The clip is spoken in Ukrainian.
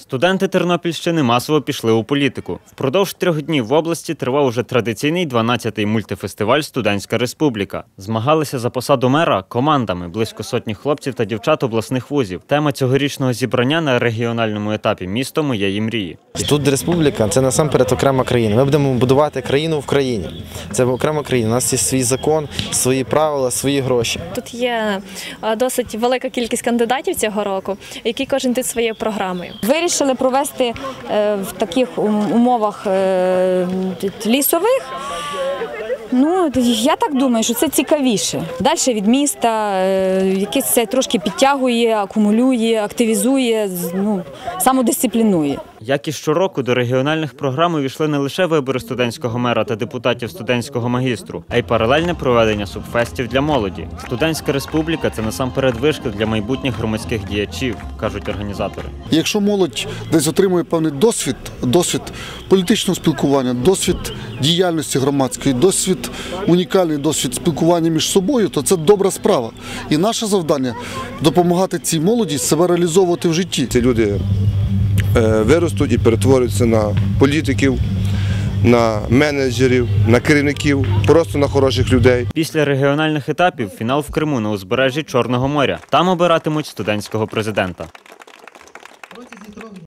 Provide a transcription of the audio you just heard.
Студенти Тернопільщини масово пішли у політику. Впродовж трьох днів в області тривав уже традиційний 12-й мультифестиваль Студентська Республіка. Змагалися за посаду мера командами близько сотні хлопців та дівчат обласних вузів. Тема цьогорічного зібрання на регіональному етапі місто моєї мрії. Тут республіка це насамперед окрема країна. Ми будемо будувати країну в країні. Це окрема країна. У нас є свій закон, свої правила, свої гроші. Тут є е, досить велика кількість кандидатів цього року, які кожен йде своєю програмою. Вирішили провести е, в таких умовах е, лісових. Ну, я так думаю, що це цікавіше. Далі від міста, е, якесь це трошки підтягує, акумулює, активізує, ну, самодисциплінує. Як і щороку до регіональних програм увійшли не лише вибори студентського мера та депутатів студентського магістру, а й паралельне проведення субфестів для молоді. Студентська республіка це насамперед вишкіл для майбутніх громадських діячів, кажуть організатори. Якщо молодь десь отримує певний досвід, досвід політичного спілкування, досвід діяльності громадської, досвід, унікальний досвід спілкування між собою, то це добра справа. І наше завдання допомагати цій молоді себе реалізовувати в житті. Ці люди виростуть і перетворюються на політиків, на менеджерів, на керівників, просто на хороших людей. Після регіональних етапів фінал в Криму на узбережжі Чорного моря. Там обиратимуть студентського президента.